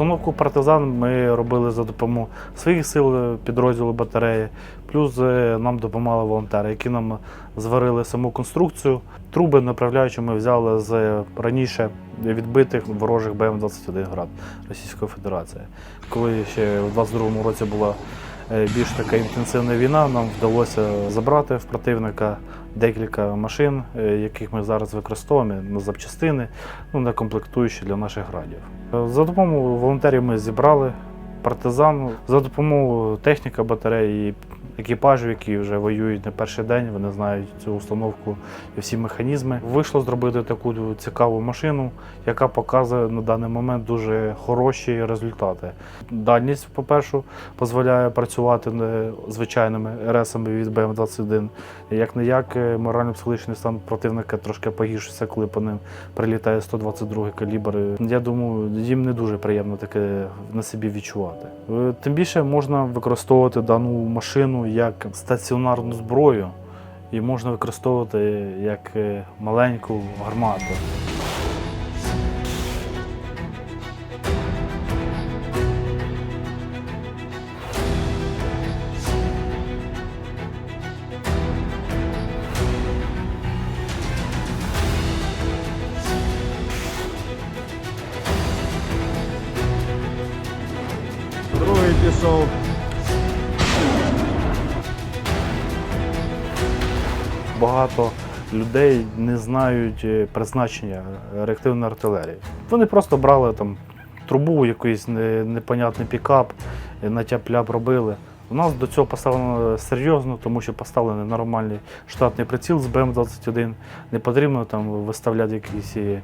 Установку партизан ми робили за допомогою своїх сил е, підрозділу батареї. Плюс е, нам допомагали волонтери, які нам зварили саму конструкцію. Труби направляючи ми взяли з раніше відбитих ворожих БМ-21 град Російської Федерації. Коли ще в 22-му році була е, більш така інтенсивна війна, нам вдалося забрати в противника декілька машин, е, яких ми зараз використовуємо на запчастини, ну, на комплектуючі для наших градів. Е, За допомогою волонтерів ми зібрали партизан, за допомогою техніка батареї екіпажів, які вже воюють не перший день, вони знають цю установку і всі механізми. Вийшло зробити таку цікаву машину, яка показує на даний момент дуже хороші результати. Дальність, по-перше, дозволяє працювати звичайними РСами від БМ-21. Як не як морально-психологічний стан противника трошки погіршується, коли по ним прилітає 122 калібр. Я думаю, їм не дуже приємно таке на собі відчувати. Е, Тим більше можна використовувати дану машину як стаціонарну зброю і можна використовувати як е, маленьку гармату. Пішов. Багато людей не знають е, призначення реактивної артилерії. Вони просто брали там трубу, якийсь не- непонятний пікап, е, на тяп-ляп робили. У нас до цього поставлено серйозно, тому що поставлений нормальний штатний приціл з БМ-21. Не потрібно там виставляти якісь е,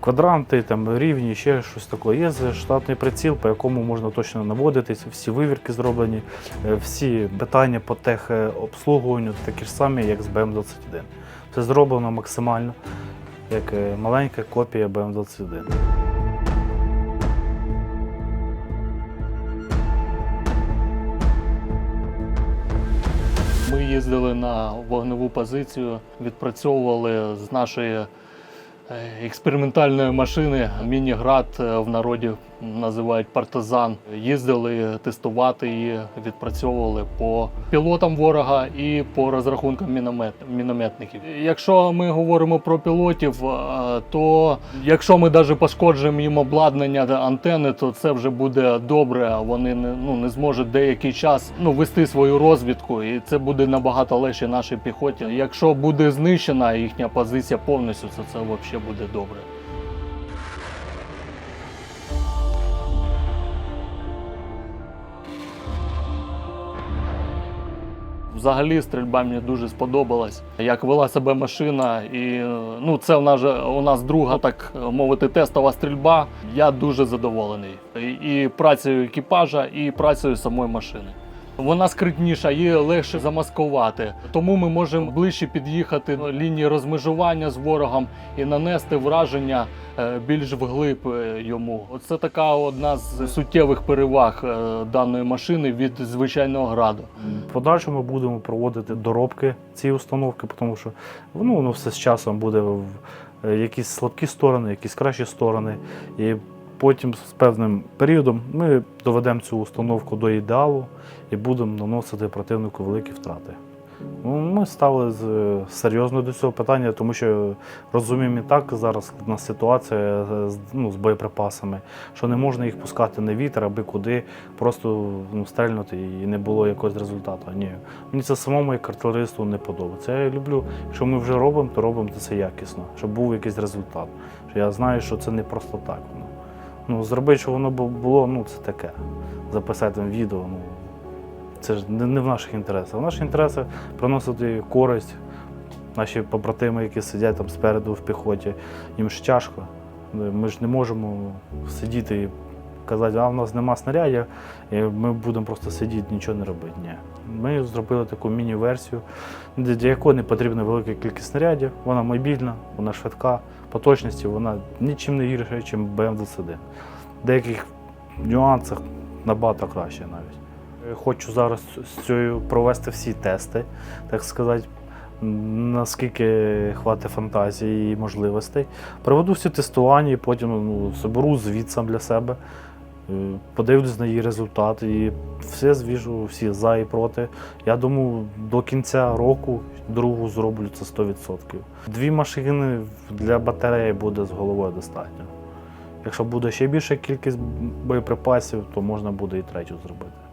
квадранти, там рівні, ще щось таке. Є штатний приціл, по якому можна точно наводитись, всі вивірки зроблені, е, всі питання по техобслуговуванню такі ж самі, як з БМ-21. Це зроблено максимально, як е, маленька копія БМ-21. Їздили на вогневу позицію, відпрацьовували з нашої е, експериментальної машини Міні-град в народі називають партизан. Їздили тестувати її, відпрацьовували по пілотам ворога і по розрахункам міномет, мінометників. Якщо ми говоримо про пілотів, то якщо ми навіть пошкоджуємо їм обладнання антени, то це вже буде добре. Вони не, ну, не зможуть деякий час ну, вести свою розвідку, і це буде набагато легше нашій піхоті. Якщо буде знищена їхня позиція повністю, то це взагалі буде добре. Взагалі стрільба мені дуже сподобалась. Як вела себе машина, і ну це у нас у нас друга, так мовити, тестова стрільба. Я дуже задоволений і, і працею екіпажа, і працею самої машини. Вона скритніша, її легше замаскувати. Тому ми можемо ближче під'їхати до лінії розмежування з ворогом і нанести враження е, більш вглиб е, йому. Це така одна з суттєвих переваг е, даної машини від звичайного граду. В подальшому будемо проводити доробки цієї установки, тому що ну, воно все з часом буде в якісь слабкі сторони, якісь кращі сторони. І потім з певним періодом ми доведемо цю установку до ідеалу і будемо наносити противнику великі втрати. Ну, Ми ставили серйозно до цього питання, тому що розуміємо і так зараз складна ситуація з, ну, з боєприпасами, що не можна їх пускати на вітер, аби куди просто ну, стрельнути і не було якогось результату. Ні. Мені це самому як артилеристу не подобається. Я люблю, що ми вже робимо, то робимо це якісно, щоб був якийсь результат. Я знаю, що це не просто так. Ну, зробити, щоб воно було, ну це таке. Записати там відео. Ну, це ж не в наших інтересах. В наших інтересах приносити користь. Наші побратими, які сидять там спереду в піхоті, їм ж тяжко. Ми ж не можемо сидіти і казати, а в нас нема снарядів, і ми будемо просто сидіти, нічого не робити. Ні. Ми зробили таку міні-версію, для якої не потрібна велика кількість снарядів. Вона мобільна, вона швидка, по точності вона нічим не гірша, ніж БМ-21. В деяких нюансах набагато краще навіть. Е, Хочу зараз з цією провести всі тести, так сказати, наскільки хватить фантазії і можливостей. Проведу всі тестування і потім ну, соберу звіт сам для себе. Е, Подивлюсь на її результат і все звіжу, всі за і проти. Я думаю, до кінця року другу зроблю це 100%. Дві машини для батареї буде з головою достатньо. Якщо буде ще більша кількість боєприпасів, то можна буде і третю зробити.